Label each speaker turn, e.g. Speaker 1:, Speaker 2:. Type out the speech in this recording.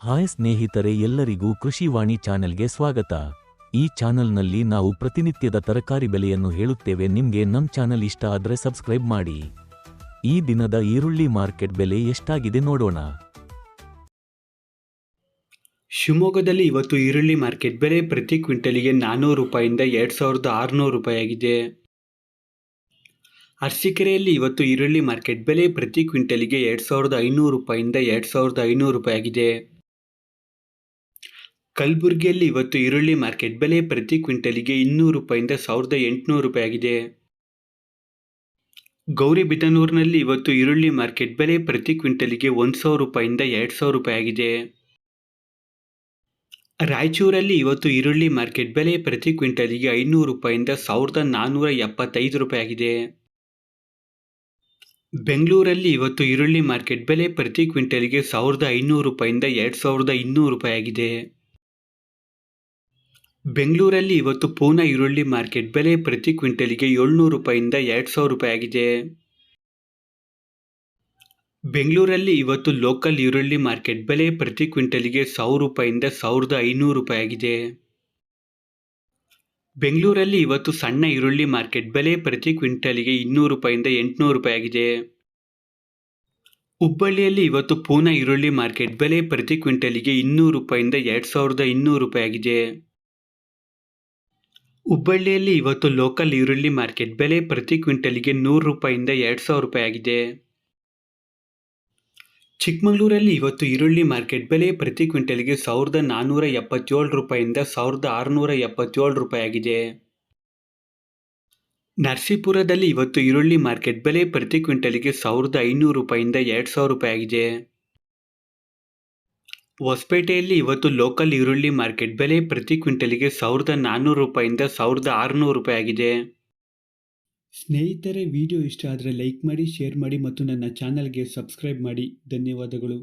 Speaker 1: Hi ಸ್ನೇಹಿತರೆ ಎಲ್ಲರಿಗೂ ಕೃಷಿವಾಣಿ ಚಾನೆಲ್ಗೆ ಸ್ವಾಗತ. ಈ ಚಾನೆಲ್ನಲ್ಲಿ ನಾವು ಪ್ರತಿನಿತ್ಯದ ತರಕಾರಿ ಬೆಲೆಯನ್ನು ಹೇಳುತ್ತೇವೆ. ನಿಮಗೆ ನಮ್ಮ ಚಾನೆಲ್ ಇಷ್ಟ ಆದರೆ ಸಬ್ಸ್ಕ್ರೈಬ್ ಮಾಡಿ. ಈ ದಿನದ ಈರುಳ್ಳಿ ಮಾರ್ಕೆಟ್ ಬೆಲೆ ಎಷ್ಟಾಗಿದೆ ನೋಡೋಣ.
Speaker 2: ಶಿವಮೊಗ್ಗದಲ್ಲಿ ಇವತ್ತು ಈರುಳ್ಳಿ ಮಾರ್ಕೆಟ್ ಬೆಲೆ ಪ್ರತಿ ಕ್ವಿಂಟಲಿಗೆ ನಾನ್ನೂರು ರೂಪಾಯಿಂದ ಎರಡು ಸಾವಿರದ ಆರುನೂರು ರೂಪಾಯಿ ಆಗಿದೆ ಅರಸೀಕೆರೆಯಲ್ಲಿ ಇವತ್ತು ಈರುಳ್ಳಿ ಮಾರ್ಕೆಟ್ ಬೆಲೆ ಪ್ರತಿ ಕ್ವಿಂಟಲಿಗೆ ಎರಡು ಸಾವಿರದ ಐನೂರು ರೂಪಾಯಿಂದ ಎರಡು ಸಾವಿರದ ಐನೂರು ರೂಪಾಯಿ ಆಗಿದೆ ಕಲಬುರಗಿಯಲ್ಲಿ ಇವತ್ತು ಈರುಳ್ಳಿ ಮಾರ್ಕೆಟ್ ಬೆಲೆ ಪ್ರತಿ ಕ್ವಿಂಟಲಿಗೆ ಇನ್ನೂರು ರೂಪಾಯಿಂದ ಸಾವಿರದ ಎಂಟುನೂರು ರೂಪಾಯಿ ಆಗಿದೆ. ಗೌರಿಬಿದನೂರಿನಲ್ಲಿ ಇವತ್ತು ಈರುಳ್ಳಿ ಮಾರ್ಕೆಟ್ ಬೆಲೆ ಪ್ರತಿ ಕ್ವಿಂಟಲಿಗೆ ಒಂದು ಸಾವಿರ ರೂಪಾಯಿಂದ ಎರಡು ಸಾವಿರ ರೂಪಾಯಿ ಆಗಿದೆ. ರಾಯಚೂರಲ್ಲಿ ಇವತ್ತು ಈರುಳ್ಳಿ ಮಾರ್ಕೆಟ್ ಬೆಲೆ ಪ್ರತಿ ಕ್ವಿಂಟಲಿಗೆ ಐನೂರು ರೂಪಾಯಿಂದ ಸಾವಿರದ ನಾನ್ನೂರ ಎಪ್ಪತ್ತೈದು ರೂಪಾಯಿ ಆಗಿದೆ. ಬೆಂಗಳೂರಲ್ಲಿ ಇವತ್ತು ಈರುಳ್ಳಿ ಮಾರ್ಕೆಟ್ ಬೆಲೆ ಪ್ರತಿ ಕ್ವಿಂಟಲಿಗೆ ಸಾವಿರದ ಐನೂರು ರೂಪಾಯಿಂದ ಎರಡು ಸಾವಿರದ ಇನ್ನೂರು ರೂಪಾಯಿ ಆಗಿದೆ. ಬೆಂಗಳೂರಲ್ಲಿ ಇವತ್ತು ಪೂನಾ ಈರುಳ್ಳಿ ಮಾರ್ಕೆಟ್. ಬೆಲೆ ಪ್ರತಿ ಕ್ವಿಂಟಲಿಗೆ ಏಳ್ನೂರು ರೂಪಾಯಿಂದ ಎರಡು ಸಾವಿರ ರೂಪಾಯಿ ಆಗಿದೆ. ಬೆಂಗಳೂರಲ್ಲಿ ಇವತ್ತು ಲೋಕಲ್ ಈರುಳ್ಳಿ ಮಾರ್ಕೆಟ್. ಬೆಲೆ ಪ್ರತಿ ಕ್ವಿಂಟಲಿಗೆ ಸಾವಿರ ರೂಪಾಯಿಂದ ಸಾವಿರದ ಐನೂರು ರೂಪಾಯಿ ಆಗಿದೆ. ಬೆಂಗಳೂರಲ್ಲಿ ಇವತ್ತು ಸಣ್ಣ ಈರುಳ್ಳಿ ಮಾರ್ಕೆಟ್. ಬೆಲೆ ಪ್ರತಿ ಕ್ವಿಂಟಲಿಗೆ ಇನ್ನೂರು ರೂಪಾಯಿಂದ ಎಂಟುನೂರು ರೂಪಾಯಿ ಆಗಿದೆ. ಹುಬ್ಬಳ್ಳಿಯಲ್ಲಿ ಇವತ್ತು ಪೂನಾ ಈರುಳ್ಳಿ ಮಾರ್ಕೆಟ್. ಬೆಲೆ ಪ್ರತಿ ಕ್ವಿಂಟಲಿಗೆ ಇನ್ನೂರು ರೂಪಾಯಿಂದ ಎರಡು ಸಾವಿರದ ಇನ್ನೂರು ರೂಪಾಯಿ ಆಗಿದೆ. ಹುಬ್ಬಳ್ಳಿಯಲ್ಲಿ ಇವತ್ತು ಲೋಕಲ್ ಈರುಳ್ಳಿ ಮಾರ್ಕೆಟ್ ಬೆಲೆ ಪ್ರತಿ ಕ್ವಿಂಟಲ್ಗೆ ನೂರು ರೂಪಾಯಿಂದ ಎರಡು ಸಾವಿರ ರೂಪಾಯಿ ಆಗಿದೆ. ಚಿಕ್ಕಮಗಳೂರಲ್ಲಿ ಇವತ್ತು ಈರುಳ್ಳಿ ಮಾರ್ಕೆಟ್ ಬೆಲೆ ಪ್ರತಿ ಕ್ವಿಂಟಲ್ಗೆ ಸಾವಿರದ ನಾನ್ನೂರ ಎಪ್ಪತ್ತೇಳು ರೂಪಾಯಿಂದ ಸಾವಿರದ ಆರುನೂರ ಎಪ್ಪತ್ತೇಳು ರೂಪಾಯಿ ಆಗಿದೆ. ನರಸೀಪುರದಲ್ಲಿ ಇವತ್ತು ಈರುಳ್ಳಿ ಮಾರ್ಕೆಟ್ ಬೆಲೆ ಪ್ರತಿ ಕ್ವಿಂಟಲ್ಗೆ ಸಾವಿರದ ಐನೂರು ರೂಪಾಯಿಂದ ಎರಡು ಸಾವಿರ ರೂಪಾಯಿ ಆಗಿದೆ. ಹೊಸಪೇಟೆಯಲ್ಲಿ ಇವತ್ತು ಲೋಕಲ್ ಈರುಳ್ಳಿ ಮಾರ್ಕೆಟ್ ಬೆಲೆ ಪ್ರತಿ ಕ್ವಿಂಟಲ್ಗೆ ಸಾವಿರದ ನಾನ್ನೂರು ರೂಪಾಯಿಂದ ಸಾವಿರದ ಆರುನೂರು ರೂಪಾಯಿ ಆಗಿದೆ. ಸ್ನೇಹಿತರೆ ವಿಡಿಯೋ ಇಷ್ಟ ಆದರೆ ಲೈಕ್ ಮಾಡಿ ಶೇರ್ ಮಾಡಿ ಮತ್ತು ನನ್ನ ಚಾನಲ್ಗೆ ಸಬ್ಸ್ಕ್ರೈಬ್ ಮಾಡಿ. ಧನ್ಯವಾದಗಳು.